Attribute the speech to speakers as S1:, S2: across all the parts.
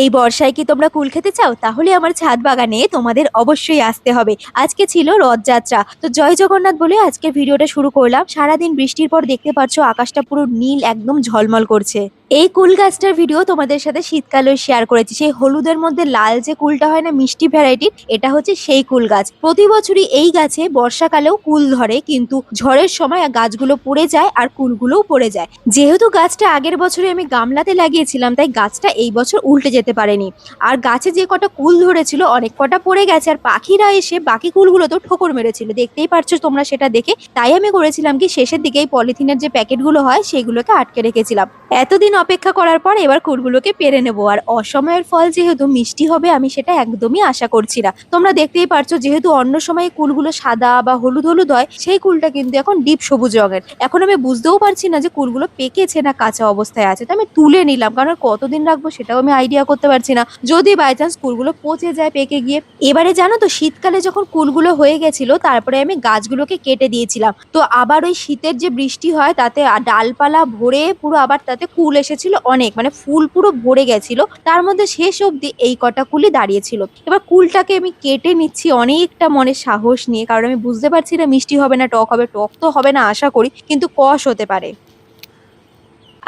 S1: এই বর্ষায় কি তোমরা কুল খেতে চাও? তাহলে আমার ছাদ বাগানে তোমাদের অবশ্যই আসতে হবে। আজকে ছিল রথযাত্রা। তো জয় জগন্নাথ বলে আজকে ভিডিওটা শুরু করলাম। সারাদিন বৃষ্টির পর দেখতে পাচ্ছ, আকাশটা পুরো নীল, একদম ঝলমল করছে। এই কুল গাছটার ভিডিও তোমাদের সাথে শীতকালেও শেয়ার করেছি। সেই হলুদের মধ্যে লাল যে কুলটা হয় না, মিষ্টি ভ্যারাইটির এটা হচ্ছে সেই কুল গাছ। প্রতি বছরই এই গাছে বর্ষাকালেও কুল ধরে, কিন্তু ঝড়ের সময় গাছগুলো পড়ে যায় আর কুলগুলোও পড়ে যায়। যেহেতু গাছটা আগের বছরে আমি গামলাতে লাগিয়েছিলাম, তাই গাছটা এই বছর উল্টে যেতে পারেনি। আর গাছে যে কটা কুল ধরেছিল, অনেক কটা পড়ে গেছে, আর পাখিরা এসে বাকি কুলগুলো তো ঠোকর মেরেছিল। দেখতেই পারছ তোমরা সেটা দেখে। তাই আমি করেছিলাম কি, শেষের দিকে এই পলিথিনের যে প্যাকেটগুলো হয়, সেগুলোকে আটকে রেখেছিলাম। এতদিন অপেক্ষা করার পর এবার কুলগুলোকে পেরে নেব। আর অসময়ের ফল যেহেতু মিষ্টি হবে, আমি সেটা একদমই আশা করছি না। তোমরা দেখতেই পারছ, যেহেতু অন্য সময় কুলগুলো সাদা বা হলুদ হলুদ হয়, সেই কুলটা কিন্তু এখন ডিপ সবুজ রঙের। এখন আমি বুঝতেও পারছি না যে কুলগুলো পেকেছে না কাঁচা অবস্থায় আছে, তো আমি তুলে নিলাম, কারণ কতদিন রাখব সেটাও আমি আইডিয়া করতে পারছি না। যদি বাই চান্স কুলগুলো পচে যায় পেকে গিয়ে। এবারে জানো তো, শীতকালে যখন কুলগুলো হয়ে গেছিল, তারপরে আমি গাছগুলোকে কেটে দিয়েছিলাম। তো আবার ওই শীতের যে বৃষ্টি হয়, তাতে ডালপালা ভরে পুরো আবার তাতে কুল এসেছিল অনেক মানে ফুল পুরো ভরে গেছিল। তার মধ্যে শেষ অবধি এই কটা কুলি দাঁড়িয়েছিল। এবার কুলটাকে আমি কেটে নিচ্ছি অনেকটা মনে সাহস নিয়ে, কারণ আমি বুঝতে পারছি না মিষ্টি হবে না, টক হবে, টক তো হবে না, আশা করি, কিন্তু কষ হতে পারে।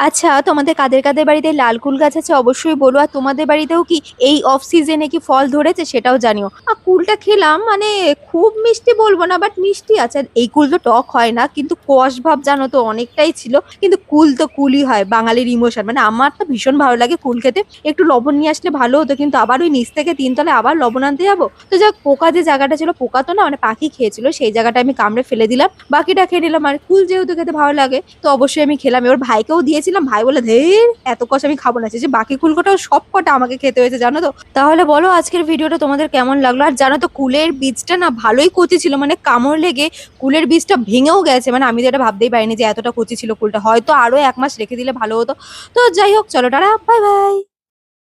S1: আচ্ছা তোমাদের কাদের কাদের বাড়িতে লাল কুল গাছ আছে অবশ্যই বলো। আর তোমাদের বাড়িতেও কি এই অফ সিজনে কি ফল ধরেছে সেটাও জানিও। আর কুলটা খেলাম মানে খুব মিষ্টি বলব না বাট মিষ্টি আছে। এই কুল তো টক হয় না, কিন্তু কষ ভাব জানো তো অনেকটাই ছিল। কিন্তু কুল তো কুলই হয়, বাঙালির ইমোশন মানে আমার তো ভীষণ ভালো লাগে কুল খেতে। একটু লবণ নিয়ে আসলে ভালো হতো, কিন্তু আবার ওই নিচ থেকে তিনতলায় আবার লবণ আনতে যাব। তো যাক, পোকা যে জায়গাটা ছিল, পোকা তো না মানে পাখি খেয়েছিল, সেই জায়গাটা আমি কামড়ে ফেলে দিলাম। বাকিটা খেয়ে নিলাম। আর কুল যেহেতু খেতে ভালো লাগে, তো অবশ্যই আমি খেলাম। এবার ভাইকেও দিয়েছিলাম ভাই বলে ধের এত কষ আমি খাব না। যে বাকি কুলকোটাও সব কটা আমাকে খেতে হয়েছে, জানো তো? তাহলে বলো আজকের ভিডিওটা তোমাদের কেমন লাগল? আর জানো তো, কুলের বীজটা না ভালোই কচি ছিল মানে কামড় লেগে কুলের বীজটা ভেঙেও গেছে। মানে আমি তো এটা ভাবতেই পারিনি যে এতটা কচি ছিল কুলটা। হয়তো আরও এক মাস রেখে দিলে ভালো হতো। তো যাই হোক, চলো, টাটা, বাই বাই।